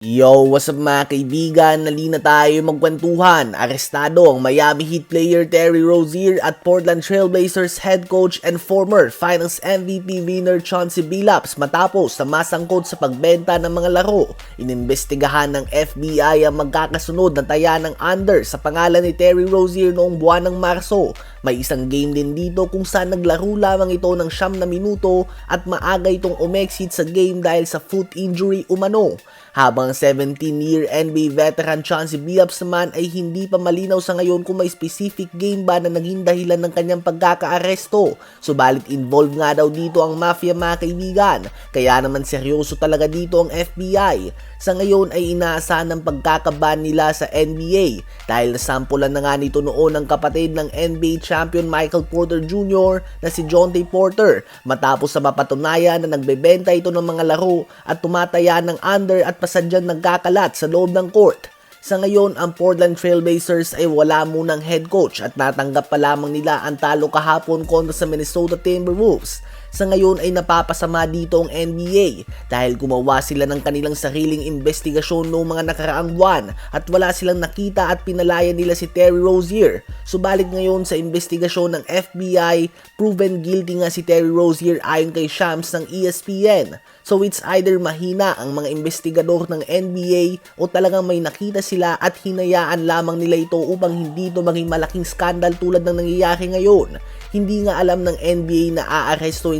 Yo, what's up mga kaibigan? Nalina tayo magkwentuhan. Arestado ang Miami Heat player Terry Rozier at Portland Trailblazers head coach and former Finals MVP winner Chauncey Billups matapos na masangkot sa pagbenta ng mga laro. Inimbestigahan ng FBI ang magkakasunod na taya ng under sa pangalan ni Terry Rozier noong buwan ng Marso. May isang game din dito kung saan naglaro lamang ito ng siyam na minuto at maaga itong umexit sa game dahil sa foot injury umano. Habang 17-year NBA veteran Chauncey Billups naman ay hindi pa malinaw sa ngayon kung may specific game ba na naging dahilan ng kanyang pagkakaaresto. Subalit involved nga daw dito ang mafia mga kaibigan, kaya naman seryoso talaga dito ang FBI. Sa ngayon ay inaasahan ng pagkakaban nila sa NBA dahil nasampulan na nga nito noon ang kapatid ng NBA champion Michael Porter Jr. na si John T. Porter matapos sa mapatunayan na nagbebenta ito ng mga laro at tumataya ng under at pasadyang nagkakalat sa loob ng court. Sa ngayon, ang Portland Trailblazers ay wala munang head coach at natanggap pa lamang nila ang talo kahapon kontra sa Minnesota Timberwolves. Sa ngayon ay napapasama dito ang NBA dahil gumawa sila ng kanilang sariling investigasyon noong mga nakaraang buwan at wala silang nakita at pinalaya nila si Terry Rozier. Subalit ngayon sa investigasyon ng FBI, proven guilty nga si Terry Rozier ayon kay Shams ng ESPN. So it's either mahina ang mga investigador ng NBA o talagang may nakita sila at hinayaan lamang nila ito upang hindi ito maging malaking skandal tulad ng nangyayari ngayon. Hindi nga alam ng NBA na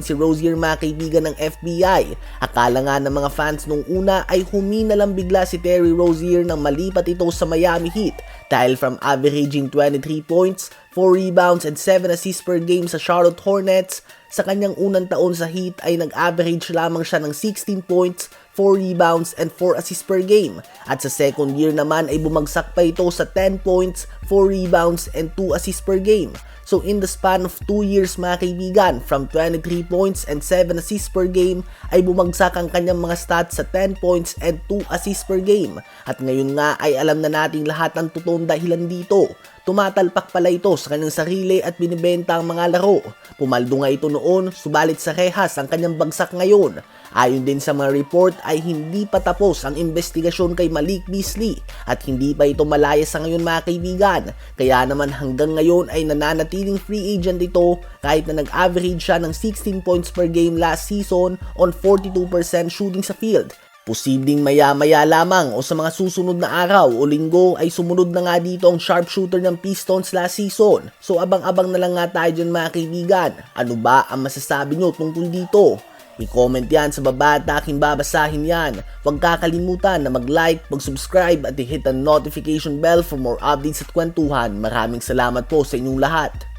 aarestuin si Rozier mga kaibigan ng FBI. Akala nga ng mga fans nung una ay humina lang bigla si Terry Rozier nang malipat ito sa Miami Heat dahil from averaging 23 points, 4 rebounds and 7 assists per game sa Charlotte Hornets, sa kanyang unang taon sa Heat ay nag-average lamang siya ng 16 points, 4 rebounds, and 4 assists per game. At sa second year naman ay bumagsak pa ito sa 10 points, 4 rebounds, and 2 assists per game. So in the span of 2 years mga kaibigan, from 23 points and 7 assists per game, ay bumagsak ang kanyang mga stats sa 10 points and 2 assists per game. At ngayon nga ay alam na nating lahat ang totoong dahilan dito. Tumatalpak pala ito sa kanyang sarili at binibenta ang mga laro. Pumaldo nga ito noon, subalit sa rehas ang kanyang bagsak ngayon. Ayon din sa mga report ay hindi pa tapos ang investigasyon kay Malik Beasley at hindi pa ito malaya sa ngayon mga kaibigan. Kaya naman hanggang ngayon ay nananatiling free agent ito kahit na nag-average siya ng 16 points per game last season on 42% shooting sa field. Posibleng maya-maya lamang o sa mga susunod na araw o linggo ay sumunod na nga dito ang sharpshooter ng Pistons last season. So abang-abang na lang nga tayo dyan mga kaibigan. Ano ba ang masasabi nyo tungkol dito? I-comment yan sa baba at aking babasahin yan. Huwag kakalimutan na mag-like, mag-subscribe at i-hit ang notification bell for more updates at kwentuhan. Maraming salamat po sa inyong lahat.